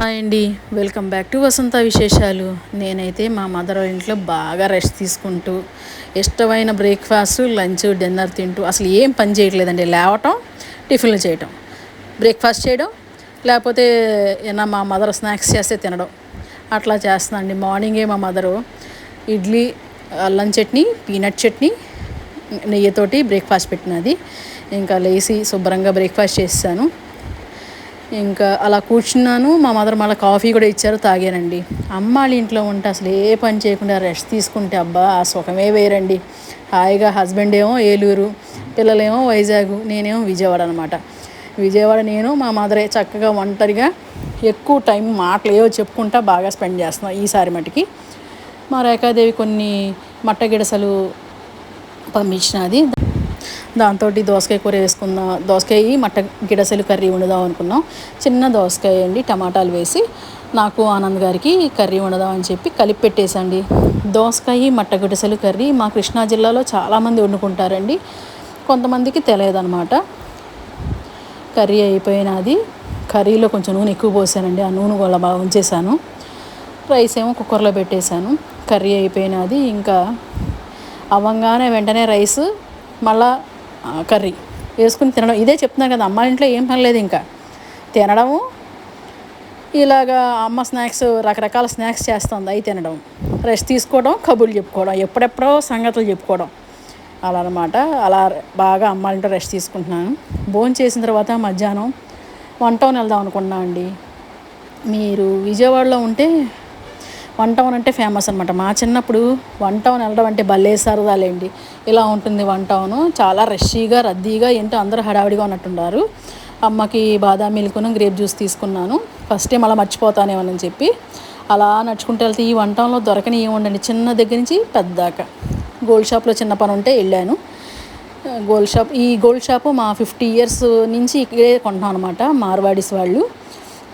Hi అండి. Welcome back to వసంత విశేషాలు. నేనైతే మా మదర్ ఇంట్లో బాగా రెస్ట్ తీసుకుంటూ ఇష్టమైన బ్రేక్ఫాస్ట్ లంచ్ డిన్నర్ తింటూ అసలు ఏం పని చేయట్లేదండి. లేవటం టిఫిన్లు చేయటం. బ్రేక్ఫాస్ట్ చేయడం లేకపోతే ఏమన్నా మా మదర్ స్నాక్స్ చేస్తే తినడం. అట్లా చేస్తుందండి మార్నింగే మా మదరు ఇడ్లీ అల్లం చట్నీ పీనట్ చట్నీ నెయ్యితోటి బ్రేక్ఫాస్ట్ పెట్టినది. ఇంకా లేచి శుభ్రంగా బ్రేక్ఫాస్ట్ చేస్తాను. ఇంకా అలా కూర్చున్నాను. మా మదర్ మళ్ళీ కాఫీ కూడా ఇచ్చారు తాగానండి. అమ్మ వాళ్ళ ఇంట్లో ఉంటే అసలు ఏ పని చేయకుండా రెస్ట్ తీసుకుంటే అబ్బా ఆ సుఖమే వేరండి. హాయిగా హస్బెండ్ ఏమో ఏలూరు పిల్లలేమో వైజాగ్ నేనేమో విజయవాడ అనమాట విజయవాడ నేను మా మదరే చక్కగా ఒంటరిగా ఎక్కువ టైం మాటలు ఏవో చెప్పుకుంటా బాగా స్పెండ్ చేస్తున్నాం ఈసారి మటుకి. మా రేఖాదేవి కొన్ని మట్టగిడసలు పంపించినది. దాంతో దోసకాయ కూర వేసుకుందాం దోసకాయ మట్ట గిడసలు కర్రీ వండుదాం అనుకున్నాం. చిన్న దోసకాయ అండి టమాటాలు వేసి నాకు ఆనంద్ గారికి కర్రీ వండుదాం అని చెప్పి కలిపి పెట్టేసండి దోసకాయ మట్ట గిడసలు కర్రీ మా కృష్ణా జిల్లాలో చాలామంది వండుకుంటారండి. కొంతమందికి తెలియదనమాట కర్రీ అయిపోయినది కర్రీలో కొంచెం నూనె ఎక్కువ పోసానండి ఆ నూనె కూడా బాగా ఉంచేసాను రైస్ ఏమో కుక్కర్లో పెట్టేశాను. కర్రీ అయిపోయినది ఇంకా అవ్వంగానే వెంటనే రైస్ మళ్ళా కర్రీ వేసుకుని తినడం. ఇదే చెప్తున్నాను కదా అమ్మ ఇంట్లో ఏం పని లేదు ఇంకా. తినడము ఇలాగా అమ్మ స్నాక్స్ రకరకాల స్నాక్స్ చేస్తుంది అవి తినడం. రెస్ట్ తీసుకోవడం కబుర్లు చెప్పుకోవడం ఎప్పుడెప్పుడో సంగతులు చెప్పుకోవడం. అలా అనమాట అలా బాగా అమ్మ ఇంట్లో రెస్ట్ తీసుకుంటున్నాను. భోజనం చేసిన తర్వాత మధ్యాహ్నం వన్ టౌన్ వెళ్దాం అనుకున్నాను అండి. మీరు విజయవాడలో ఉంటే వన్ టౌన్ అంటే ఫేమస్ అనమాట మా చిన్నప్పుడు వన్ టౌన్ వెళ్ళడం అంటే భలే సరదాలేండి. ఇలా ఉంటుంది వన్ టౌన్. చాలా రష్షీగా రద్దీగా ఏంటో అందరూ హడావిడిగా ఉన్నట్టున్నారు అమ్మకి బాదాం మిల్క్ను గ్రేప్ జ్యూస్ తీసుకున్నాను. ఫస్ట్ టైం అలా మర్చిపోతానేమని చెప్పి అలా నడుచుకుంటూ వెళ్తే ఈ వన్ టౌన్లో దొరకని ఏముండండి. చిన్న దగ్గర నుంచి పెద్దాక. గోల్డ్ షాప్లో చిన్న పని ఉంటే వెళ్ళాను. గోల్డ్ షాప్ ఈ గోల్డ్ షాపు మా ఫిఫ్టీ ఇయర్స్ నుంచి ఇక్కడే కొంటున్నాం అనమాట మార్వాడీస్ వాళ్ళు.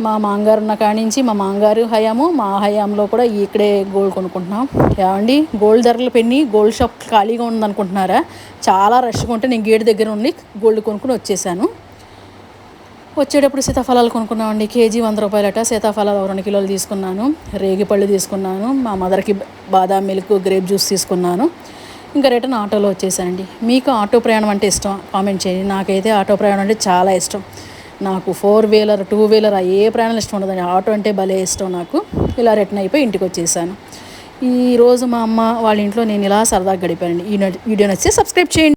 మా మాంగారు ఉన్న కాడి నుంచి మా మాంగారు హయాము మా హయాంలో కూడా ఇక్కడే గోల్డ్ కొనుక్కుంటున్నాం. ఏమండి? గోల్డ్ ధరలు పెన్ని గోల్డ్ షాప్ ఖాళీగా ఉందనుకుంటున్నారా? చాలా రష్గా ఉంటే నేను గేట్ దగ్గర ఉండి గోల్డ్ కొనుక్కుని వచ్చేసాను. వచ్చేటప్పుడు సీతాఫలాలు కొనుక్కున్నామండి. కేజీ వంద రూపాయలట. సీతాఫలాలు రెండు కిలోలు తీసుకున్నాను. రేగిపళ్ళు తీసుకున్నాను. మా మదర్కి బాదాం మిల్క్ గ్రేప్ జ్యూస్ తీసుకున్నాను. ఇంకా రిటర్న్ ఆటోలో వచ్చేసానండి. మీకు ఆటో ప్రయాణం అంటే ఇష్టం? కామెంట్ చేయండి. నాకైతే ఆటో ప్రయాణం అంటే చాలా ఇష్టం. నాకు ఫోర్ వీలర్ టూ వీలర్ ఏ ప్రయాణాలు ఇష్టం ఉండదండి ఆటో అంటే భలే ఇష్టం నాకు. ఇలా రిటర్న్ అయిపోయి ఇంటికి వచ్చేసాను. ఈరోజు మా అమ్మ వాళ్ళ ఇంట్లో నేను ఇలా సరదాగా గడిపానండి. ఈ వీడియో నచ్చితే సబ్స్క్రైబ్ చేయండి.